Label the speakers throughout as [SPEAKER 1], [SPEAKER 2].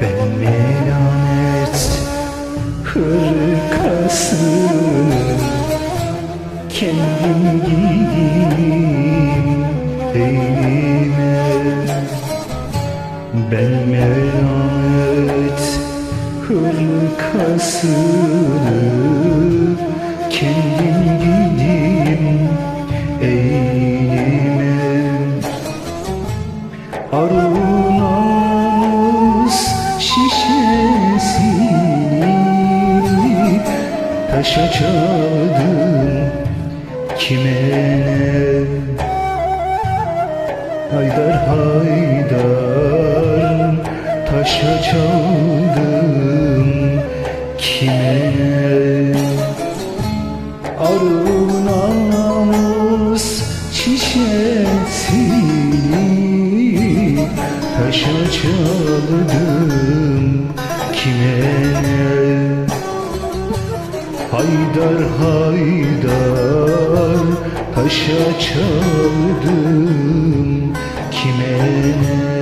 [SPEAKER 1] Ben melanet hırkasını. Kendim giydim eynime Ben melanet hırkasını. Kendim giydim Taşa çaldım kime ne? Haydar haydar Taşa çaldım kime ne Haydar haydar Taşa çaldım kime ne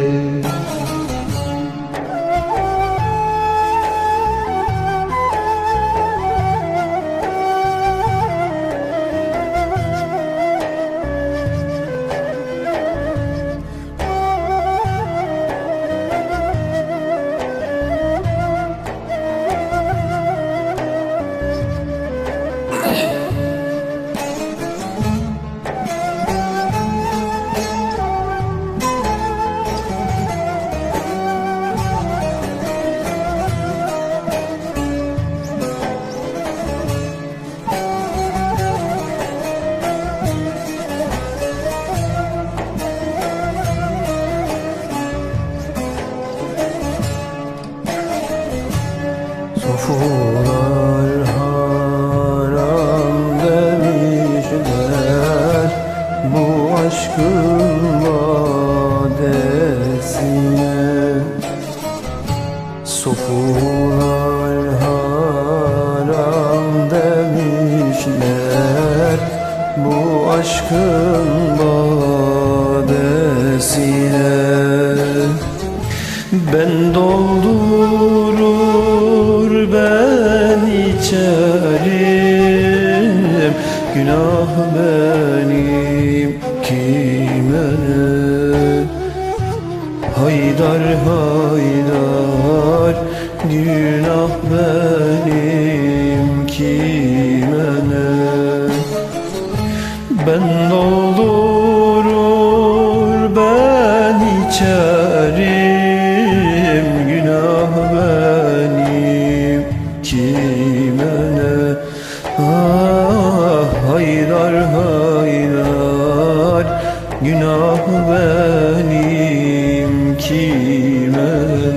[SPEAKER 2] aşkın vadesine Sofular haram demişler. Bu aşkın vadesine ben doldurur ben içerim. Günah benim Haydar haydar Günah benim kime ne? Ben doldurur ben içerim Günah benim kime ne? Ah haydar haydar Günah benim kime